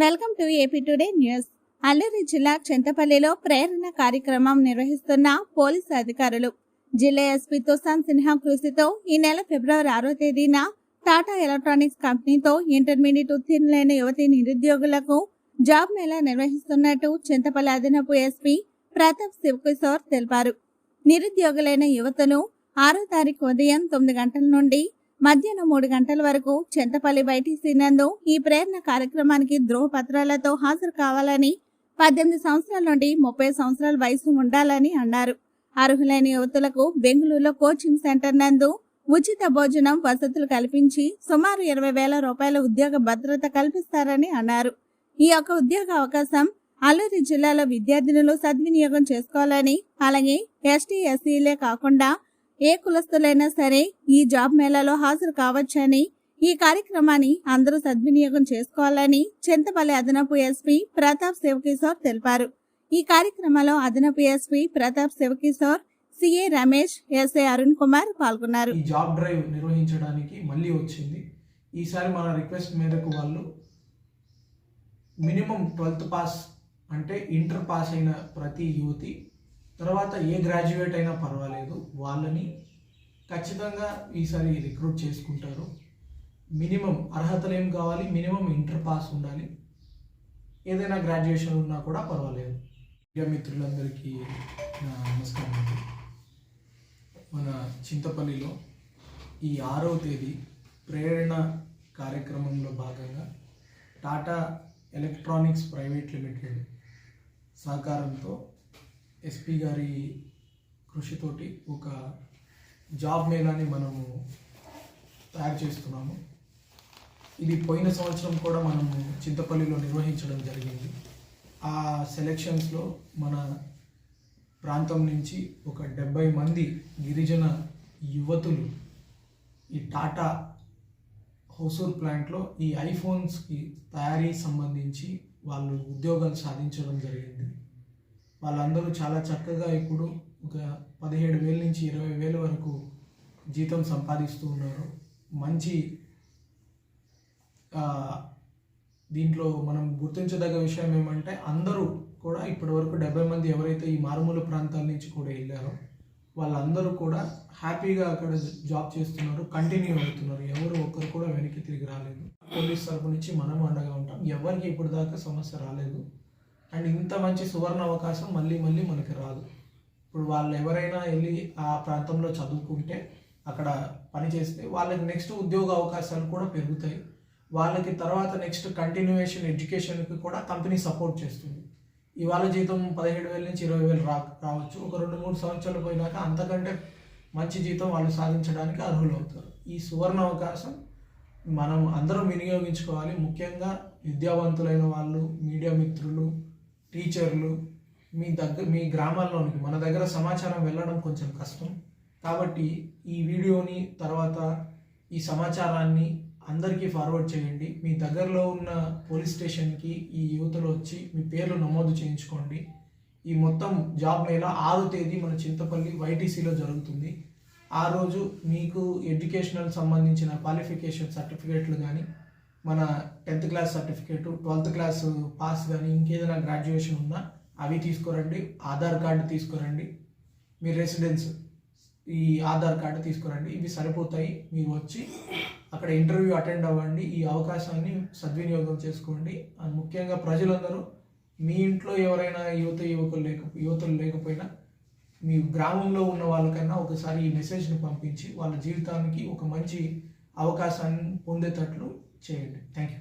Welcome to AP today news Alluri జిల్లా చింతపల్లిలో ప్రేరణ కార్యక్రమం నిర్వహిస్తున్న పోలీసు అధికారులు. జిల్లా ఎస్పీ తుషాన్ సిన్హా కృషితో ఈ నెల ఫిబ్రవరి ఆరో తేదీన టాటా ఎలక్ట్రానిక్స్ కంపెనీతో ఇంటర్మీడియట్ ఉత్తీర్ణులైన యువతి నిరుద్యోగులకు జాబ్ మేళా నిర్వహిస్తున్నట్టు చింతపల్లి అదనపు ఎస్పీ ప్రతాప్ శివకిషోర్ తెలిపారు. నిరుద్యోగులైన యువతను ఆరో తారీఖు ఉదయం తొమ్మిది గంటల నుండి మధ్యాహ్నం మూడు గంటల వరకు చింతపల్లి వైటీసీ నందు ఈ ప్రేరణ కార్యక్రమానికి ధృవపత్రాలతో హాజరు కావాలని పద్దెనిమిది సంవత్సరాల నుండి ముప్పై సంవత్సరాల వయసు ఉండాలని అన్నారు. అర్హులైన యువతులకు బెంగళూరులో కోచింగ్ సెంటర్ నందు ఉచిత భోజనం వసతులు కల్పించి సుమారు ఇరవై వేల రూపాయల ఉద్యోగ భద్రత కల్పిస్తారని అన్నారు. ఈ యొక్క ఉద్యోగ అవకాశం అల్లూరి జిల్లాలో విద్యార్థినులు సద్వినియోగం చేసుకోవాలని అలాగే ఎస్టీ ఎస్సీలే కాకుండా ఏ కులస్తులైనా సరే ఈ జాబ్ మేళాలో హాజరు కావచ్చని ఈ కార్యక్రమాన్ని అందరూ సద్వినియోగం చేసుకోవాలని చింతపల్లి అదనపు ఎస్పీ ప్రతాప్ శివకిషోర్ తెలిపారు. ఈ కార్యక్రమంలో అదనపు SP Pratap Shivakishore CA Ramesh SA Arun Kumar పాల్గొన్నారు. ఈ జాబ్ డ్రైవ్ నిర్వహించడానికి మళ్ళీ వచ్చింది. ఈసారి మన రిక్వెస్ట్ మేరకు వాళ్ళు మినిమం ట్వెల్త్ పాస్ అంటే ఇంటర్ పాస్ అయిన ప్రతి యువతి తర్వాత ఏ గ్రాడ్యుయేట్ అయినా పర్వాలేదు వాళ్ళని ఖచ్చితంగా ఈసారి రిక్రూట్ చేసుకుంటారు. మినిమం అర్హతలు ఏం కావాలి? మినిమం ఇంటర్ పాస్ ఉండాలి. ఏదైనా గ్రాడ్యుయేషన్ ఉన్నా కూడా పర్వాలేదు. మీడియా మిత్రులందరికీ నా నమస్కారం అండి. మన చింతపల్లిలో ఈ ఆరవ తేదీ ప్రేరణ కార్యక్రమంలో భాగంగా టాటా ఎలక్ట్రానిక్స్ ప్రైవేట్ లిమిటెడ్ సహకారంతో ఎస్పీ గారి కృషితోటి ఒక జాబ్ మేళాని మనము తయారు చేస్తున్నాము. ఇది పోయిన సంవత్సరం కూడా మనము చింతపల్లిలో నిర్వహించడం జరిగింది. ఆ సెలెక్షన్స్లో మన ప్రాంతం నుంచి ఒక డెబ్బై మంది గిరిజన యువతులు ఈ టాటా హోసూర్ ప్లాంట్లో ఈ ఐఫోన్స్కి తయారీ సంబంధించి వాళ్ళు ఉద్యోగాలు సాధించడం జరిగింది. వాళ్ళందరూ చాలా చక్కగా ఇప్పుడు ఒక పదిహేడు వేల నుంచి ఇరవై వేల వరకు జీతం సంపాదిస్తూ ఉన్నారు. మంచి దీంట్లో మనం గుర్తించదగ్గ విషయం ఏమంటే అందరూ కూడా ఇప్పటివరకు డెబ్బై మంది ఎవరైతే ఈ మారుమూల ప్రాంతాల నుంచి కూడా వెళ్ళారో వాళ్ళందరూ కూడా హ్యాపీగా అక్కడ జాబ్ చేస్తున్నారు కంటిన్యూ అవుతున్నారు. ఎవరు ఒక్కరు కూడా వెనక్కి తిరిగి రాలేదు. పోలీస్ తరపు నుంచి మనం అండగా ఉంటాం. ఎవరికి ఇప్పుడు దాకా సమస్య రాలేదు. అండ్ ఇంత మంచి సువర్ణ అవకాశం మళ్ళీ మళ్ళీ మనకి రాదు. ఇప్పుడు వాళ్ళు ఎవరైనా వెళ్ళి ఆ ప్రాంతంలో చదువుకుంటే అక్కడ పని చేస్తే వాళ్ళకి నెక్స్ట్ ఉద్యోగ అవకాశాలు కూడా పెరుగుతాయి. వాళ్ళకి తర్వాత నెక్స్ట్ కంటిన్యూయేషన్ ఎడ్యుకేషన్కి కూడా కంపెనీ సపోర్ట్ చేస్తుంది. ఇవాళ జీతం పదిహేడు వేల నుంచి ఇరవై వేలు రా రావచ్చు. ఒక రెండు మూడు సంవత్సరాలు పోయినాక అంతకంటే మంచి జీతం వాళ్ళు సాధించడానికి అర్హులు అవుతారు. ఈ సువర్ణ అవకాశం మనం అందరం వినియోగించుకోవాలి. ముఖ్యంగా విద్యావంతులైన వాళ్ళు మీడియా మిత్రులు టీచర్లు మీ దగ్గర మీ గ్రామాల్లోనికి మన దగ్గర సమాచారం వెళ్ళడం కొంచెం కష్టం. కాబట్టి ఈ వీడియోని తర్వాత ఈ సమాచారాన్ని అందరికీ ఫార్వర్డ్ చేయండి. మీ దగ్గరలో ఉన్న పోలీస్ స్టేషన్కి ఈ యువతలు వచ్చి మీ పేర్లు నమోదు చేయించుకోండి. ఈ మొత్తం జాబ్ మేళ ఆరో తేదీ మన చింతపల్లి వైటీసీలో జరుగుతుంది. ఆ రోజు మీకు ఎడ్యుకేషనల్ సంబంధించిన క్వాలిఫికేషన్ సర్టిఫికేట్లు కానీ మన tenth class certificate twelfth class pass కానీ ఇంకేదైనా గ్రాడ్యుయేషన్ ఉన్నా అవి తీసుకురండి. ఆధార్ కార్డు తీసుకురండి. మీ రెసిడెన్స్ ఈ ఆధార్ కార్డు తీసుకురండి. ఇవి సరిపోతాయి. మీరు వచ్చి అక్కడ ఇంటర్వ్యూ అటెండ్ అవ్వండి. ఈ అవకాశాన్ని సద్వినియోగం చేసుకోండి. అండ్ ముఖ్యంగా ప్రజలందరూ మీ ఇంట్లో ఎవరైనా యువత యువకులు లేక యువతులు లేకపోయినా మీ గ్రామంలో ఉన్న వాళ్ళకైనా ఒకసారి ఈ మెసేజ్ని పంపించి వాళ్ళ జీవితానికి ఒక మంచి అవకాశాన్ని పొందేటట్లు చేయండి థ్యాంక్ యూ